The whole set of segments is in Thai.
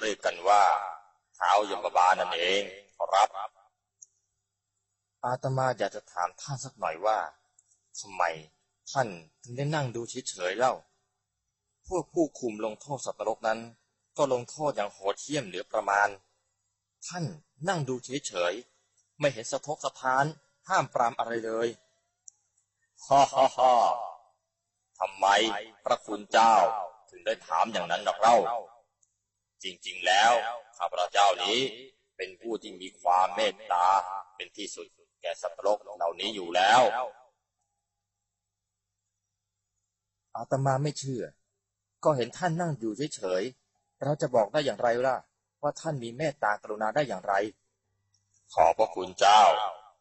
เรียกกันว่าเท้ายมบาลนั่นเองขอรับอาตมาอยากจะถามท่านสักหน่อยว่าทำไมท่านถึงได้นั่งดูเฉยๆเล่า พวกผู้คุมลงโทษสัตว์นรกนั้น ก็ลงโทษอย่างโหดเหี้ยมเหลือประมาณ ท่านนั่งดูเฉยๆไม่เห็นสะทกสะท้าน ห้ามปรามอะไรเลยฮ่าฮ่าฮ่าทำไมพระคุณเจ้าถึงได้ถามอย่างนั้นหรอกเล่า จริง ๆ แล้วข้าพระเจ้านี้เป็นผู้ที่มีความเมตตาเป็นที่สุดแก่สัตว์โลกเหล่านี้อยู่แล้ว อาตมาไม่เชื่อ ก็เห็นท่านนั่งอยู่เฉยๆ เราจะบอกได้อย่างไรล่ะ ว่าท่านมีเมตตากรุณาได้อย่างไร ขอพระคุณเจ้า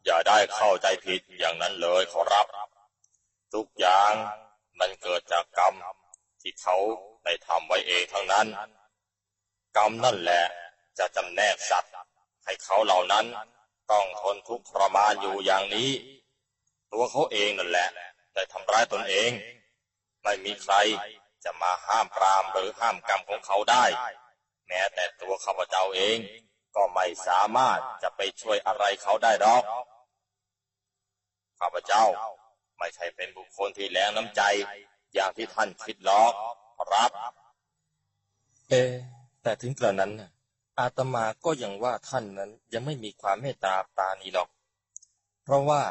อย่าได้เข้าใจผิดอย่างนั้นเลยขอรับ ทุกอย่างมันเกิดจากกรรมที่เขาได้ทำไว้เองทั้งนั้น กรรมนั่นแหละ จะจำแนกสัตว์ ให้เขาเหล่านั้นต้องทนทุกข์ทรมานอยู่อย่างนี้ ตัวเขาเองนั่นแหละได้ทำร้ายตนเอง ไม่มีใครจะมาห้ามปรามหรือห้ามกรรมของเขาได้ แม้แต่ตัวข้าพเจ้าเอง ก็ไม่สามารถจะไปช่วยอะไรเขาได้หรอกข้าพเจ้าไม่ใช่เป็นบุคคลที่แรงน้ำใจ อย่างที่ท่านคิดหรอก ครับ เอ แต่ถึงกระนั้นอาตมาก็ยังว่าท่านนั้นยังไม่มีความเมตตาปราณีหรอก เพราะว่า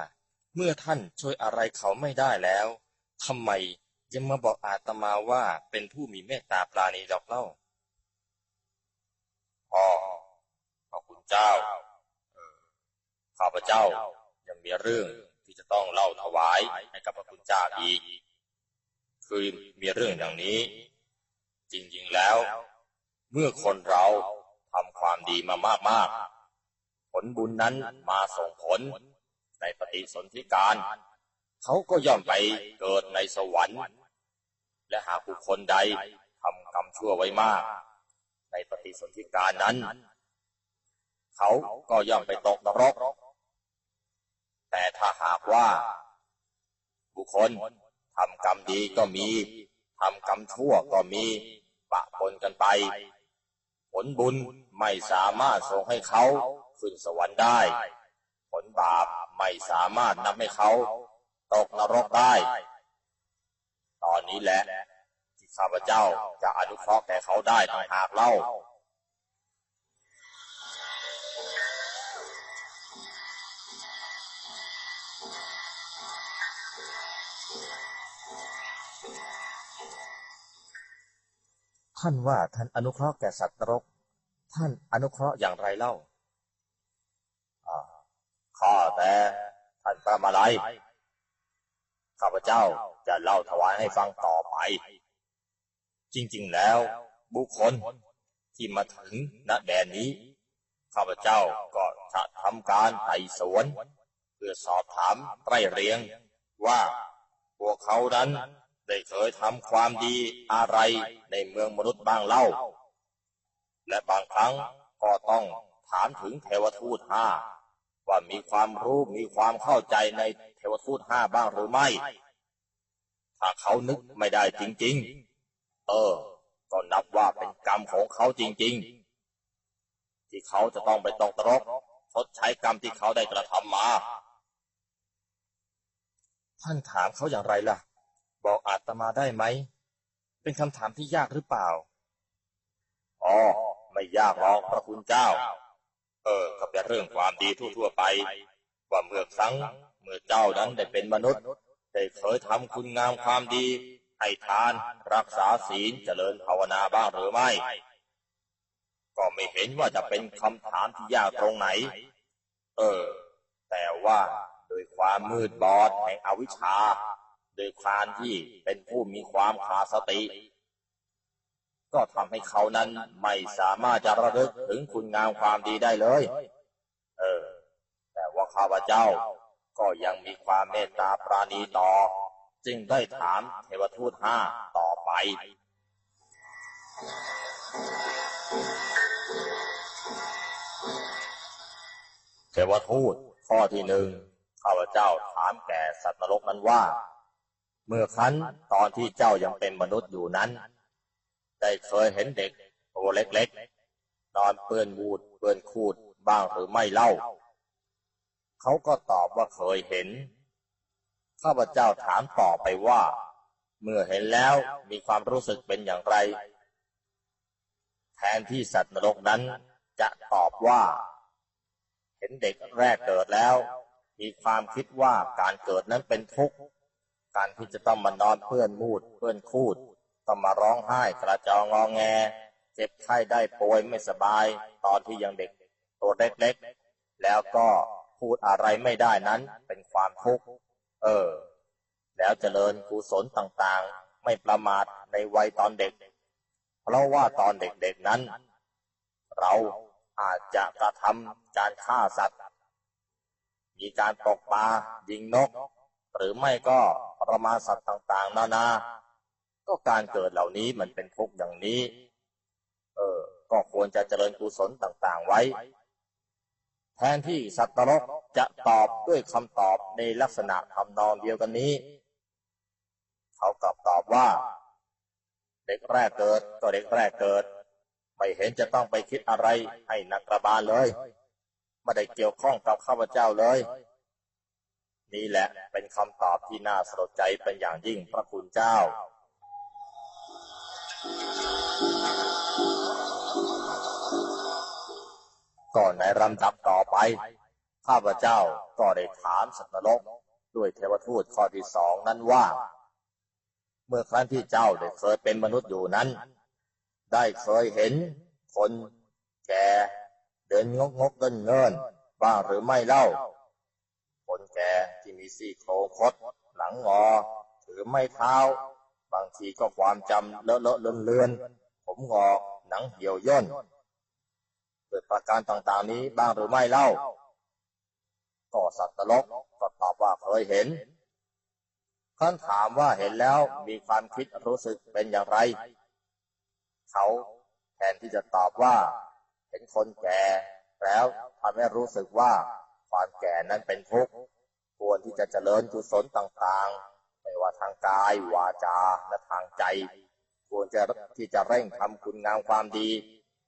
เมื่อท่านช่วยอะไรเขาไม่ได้แล้วทำไมยังมาบอกอาตมาว่าเป็นผู้มีเมตตาปราณีดอกเล่าอ๋อขอบคุณเจ้าข้าพเจ้ายังมีเรื่องที่จะต้องเล่าถวายให้กับพระคุณเจ้าอีก คือมีเรื่องอย่างนี้ จริงๆแล้ว เมื่อคนเราทำความดีมามากๆ ผลบุญนั้นมาส่งผลในปฏิสนธิการ เขาก็ย่อมไปเกิดในสวรรค์ และหากบุคคลใดทำกรรมชั่วไว้มาก ในปฏิสนธิการนั้น เขาก็ย่อมไปตกนรก แต่ถ้าหากว่า บุคคลทำกรรมดีก็มีทำกรรมชั่วก็มีปะปนกันไป ลบุญไม่สามารถส่งให้เขาขึ้นสวรรค์ได้ ผลบาปไม่สามารถนำให้เขาตกนรกได้ ตอนนี้แหละที่ข้าพเจ้าจะอนุเคราะห์แก่เขาได้ต่างหากเล่า ท่านว่าท่านอนุเคราะห์แก่สัตว์นรก ท่านอนุเคราะห์อย่างไรเล่าข้าแต่ท่านพระมาลัยข้าพเจ้าจะเล่าถวายให้ฟังต่อไป จริง ๆ แล้ว บุคคลที่มาถึงณแดนนี้ ข้าพเจ้าก็จะทำการไต่สวน เพื่อสอบถามไตรเรียงว่าพวกเขานั้น ได้เคยทำความดีอะไรในเมืองมนุษย์บ้างเล่า และบางครั้งก็ต้องถามถึงเทวทูตห้าว่ามีความรู้มีความเข้าใจในเทวทูตห้าบ้างหรือไม่ ถ้าเขานึกไม่ได้จริง ๆ เออ ก็นับว่าเป็นกรรมของเขาจริง ๆ ที่เขาจะต้องไปตกตรกชดใช้กรรมที่เขาได้กระทำมา ท่านถามเขาอย่างไรล่ะ บอกอาตมาได้ไหม เป็นคำถามที่ยากหรือเปล่า อ๋อ ไม่ยากหรอกพระคุณเจ้า เออก็เป็นเรื่องความดีทั่วๆไป ว่าเมื่อครั้งเมื่อเจ้านั้นได้เป็นมนุษย์ ได้เคยทำคุณงามความดี ให้ทานรักษาศีลเจริญภาวนาบ้างหรือไม่ ก็ไม่เห็นว่าจะเป็นคำถามที่ยากตรงไหน เออ แต่ว่าโดยความมืดบอดแห่งอวิชชา โดยความที่เป็นผู้มีความขาดสติ ก็ทำให้เขานั้นไม่สามารถจะระลึกถึงคุณงามความดีได้เลย เออ แต่ว่าข้าพเจ้าก็ยังมีความเมตตาปราณีต่อ จึงได้ถามเทวทูตห้าต่อไปเทวทูตข้อที่หนึ่งข้าพเจ้าถามแก่สัตว์นรกนั้นว่า เมื่อครั้นตอนที่เจ้ายังเป็นมนุษย์อยู่นั้น ได้เคยเห็นเด็กตัวเล็กๆตอนเปื้อนวูดเปื้อนคูดบ้างหรือไม่เล่า เขาก็ตอบว่าเคยเห็น ข้าพเจ้าถามต่อไปว่า เมื่อเห็นแล้วมีความรู้สึกเป็นอย่างไร แทนที่สัตว์นรกนั้นจะตอบว่า เห็นเด็กแรกเกิดแล้ว มีความคิดว่าการเกิดนั้นเป็นทุกข์ การที่จะต้องมานอนเพื่อนมูดเพื่อนคูด ต้องมาร้องไห้กระจองงอแง เจ็บไข้ได้ป่วยไม่สบาย ตอนที่ยังเด็กตัวเล็กๆ แล้วก็พูดอะไรไม่ได้นั้นเป็นความทุกข์ เออ แล้วเจริญกุศลต่างๆ ไม่ประมาทในวัยตอนเด็ก เพราะว่าตอนเด็กๆนั้น เราอาจจะกระทำการฆ่าสัตว์ มีการตกปลายิงนก หรือไม่ก็ประมาณสัตว์ต่างๆ นานา ก็การเกิดเหล่านี้มันเป็นทุกข์อย่างนี้ เออ ก็ควรจะเจริญกุศลต่างๆไว้ แทนที่สัตว์นรกจะตอบด้วยคำตอบในลักษณะทำนองเดียวกันนี้ เขากลับตอบว่า เด็กแรกเกิดก็เด็กแรกเกิด ไม่เห็นจะต้องไปคิดอะไรให้นักกระบาลเลยไม่ได้เกี่ยวข้องกับข้าพเจ้าเลย นี่แหละเป็นคำตอบที่น่าสลดใจเป็นอย่างยิ่งพระคุณเจ้า ก่อนในลำดับต่อไป ข้าพเจ้าก็ได้ถามสัตว์นรกด้วยเทวทูตข้อที่สองนั้นว่า เมื่อครั้งที่เจ้าได้เคยเป็นมนุษย์อยู่นั้น ได้เคยเห็นคนแก่เดินงกงกเงินเงินบ้างหรือไม่เล่า คนแก่ ซี่โครงคดหลังงอ ถือไม้เท้า บางทีก็ความจำเลอะเลอะเลือนเลือนผมงอกหนังเหี่ยวย่นเกิดประการต่างๆนี้บ้างหรือไม่เล่า ก็สัตว์ตลกก็ตอบว่าเคยเห็นท่านถามว่าเห็นแล้วมีความคิดรู้สึกเป็นอย่างไร เขาแทนที่จะตอบว่า เห็นคนแก่ แล้วทำให้รู้สึกว่าความแก่นั้นเป็นทุกข์ ควรที่จะเจริญกุศลต่างๆ ไม่ว่าทางกายวาจาและทางใจ ควรจะที่จะเร่งทำคุณงามความดี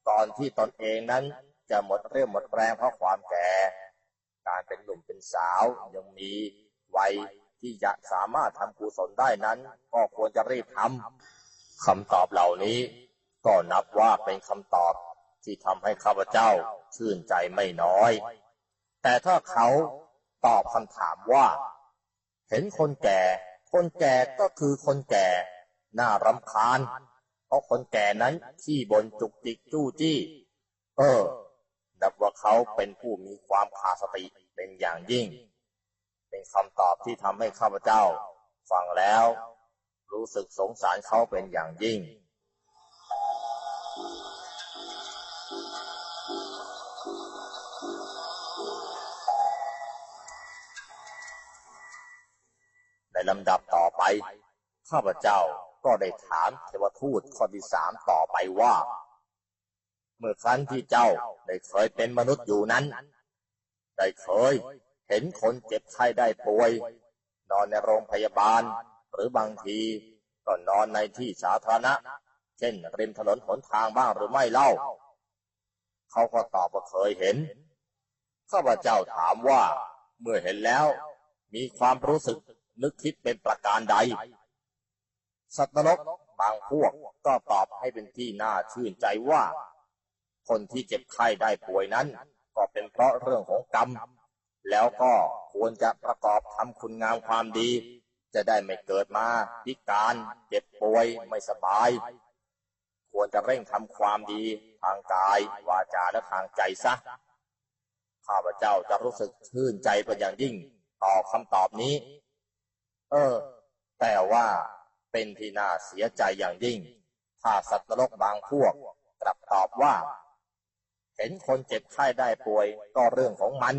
ก่อนที่ตนเองนั้นจะหมดเรี่ยวหมดแรงเพราะความแก่ การเป็นหนุ่มเป็นสาวยังมีวัยที่จะสามารถทำกุศลได้นั้น ก็ควรจะรีบทำคำตอบเหล่านี้ก็นับว่าเป็นคำตอบที่ทำให้ข้าพเจ้าชื่นใจไม่น้อย แต่ถ้าเขา ตอบคำถามว่า เห็นคนแก่ คนแก่ก็คือคนแก่ น่ารำคาญ เพราะคนแก่นั้นขี้บนจุกจิกจู้จี้ เออ นับว่าเขาเป็นผู้มีความขาดสติเป็นอย่างยิ่ง เป็นคำตอบที่ทำให้ข้าพเจ้า ฟังแล้ว รู้สึกสงสารเขาเป็นอย่างยิ่ง ในลำดับต่อไป ข้าพเจ้าก็ได้ถามเทวทูตข้อที่สามต่อไปว่า เมื่อครั้นที่เจ้าได้เคยเป็นมนุษย์อยู่นั้น ได้เคยเห็นคนเจ็บไข้ได้ป่วย นอนในโรงพยาบาล หรือบางทีก็นอนในที่สาธารณะ เช่นริมถนนหนทางบ้างหรือไม่เล่า เขาก็ตอบว่าเคยเห็น ข้าพเจ้าถามว่า เมื่อเห็นแล้ว มีความรู้สึก นึกคิดเป็นประการใด สัตว์นรกบางพวกก็ตอบให้เป็นที่น่าชื่นใจว่า คนที่เจ็บไข้ได้ป่วยนั้น ก็เป็นเพราะเรื่องของกรรม แล้วก็ควรจะประกอบทำคุณงามความดี จะได้ไม่เกิดมาพิการเจ็บป่วยไม่สบาย ควรจะเร่งทำความดีทางกาย วาจาและทางใจซะข้าพเจ้าจะรู้สึกชื่นใจเป็นอย่างยิ่งต่อคำตอบนี้ เออ แต่ว่าเป็นที่น่าเสียใจอย่างยิ่ง ถ้าสัตว์นรกบางพวก กลับตอบว่า เห็นคนเจ็บไข้ได้ป่วยก็เรื่องของมัน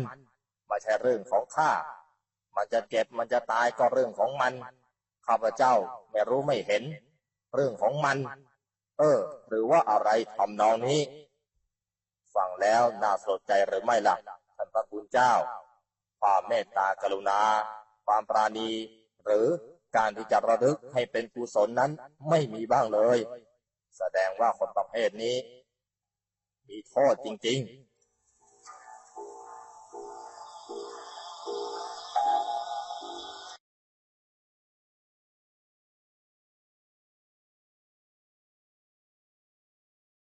ไม่ใช่เรื่องของข้า มันจะเจ็บมันจะตายก็เรื่องของมันข้าพเจ้าไม่รู้ไม่เห็น เรื่องของมัน เออ หรือว่าอะไรทำนองนี้ ฟังแล้วน่าสนใจหรือไม่ล่ะท่านพระคุณเจ้า ความเมตตากรุณา ความปราณี หรือการที่จะระลึกให้เป็นกุศลนั้นไม่มีบ้างเลย แสดงว่าคนประเภทนี้ มีโทษจริง